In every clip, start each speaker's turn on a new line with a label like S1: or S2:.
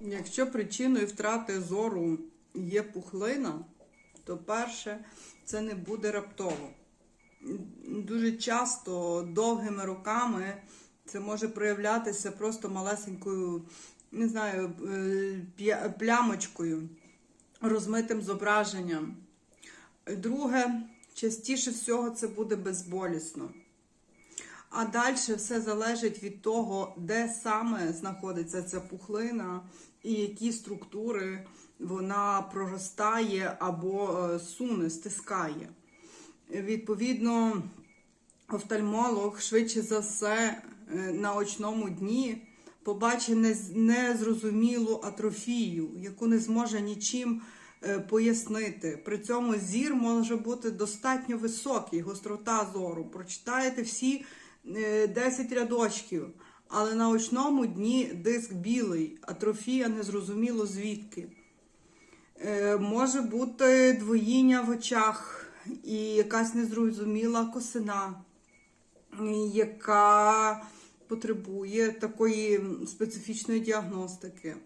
S1: Якщо причиною втрати зору є пухлина, то перше це не буде раптово. Дуже часто довгими роками це може проявлятися просто малесенькою, не знаю, е, плямочкою, розмитим зображенням. Друге, частіше всього це буде безболісно. А далі все залежить від того, де саме знаходиться ця пухлина і які структури вона проростає або е, суне, стискає. Відповідно, офтальмолог швидше за все е, на очному дні побачить незрозумілу атрофію, яку не зможе нічим е, пояснити. При цьому зір може бути достатньо високий, гострота зору. Прочитаєте всі 10 рядочків, але на очному дні диск білий, атрофія незрозуміло звідки. Е, Може бути двоїння в очах і якась незрозуміла косина, е, яка потребує такої специфічної діагностики.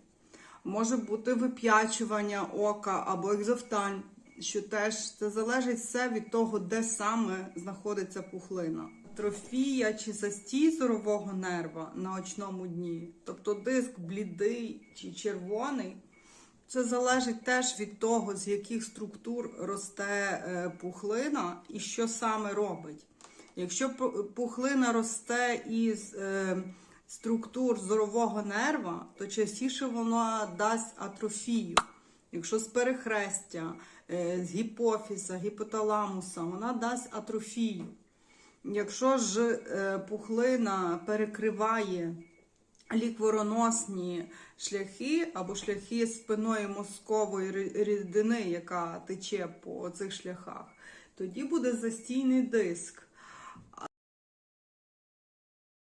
S1: Може бути вип'ячування ока або екзофтальм, що теж це залежить все від того, де саме знаходиться пухлина. Трофія чи застій зорового нерва на очному дні, тобто диск блідий чи червоний, це залежить теж від того, з яких структур росте е, пухлина і що саме робить. Якщо пухлина росте із е, структур зорового нерва, то частіше вона дасть атрофію. Якщо з перехрестя, е, з гіпофіза, гіпоталамуса, вона дасть атрофію. Якщо ж е, пухлина перекриває ліквороносні шляхи або шляхи спиної мозкової рідини, яка тече по цих шляхах, тоді буде застійний диск.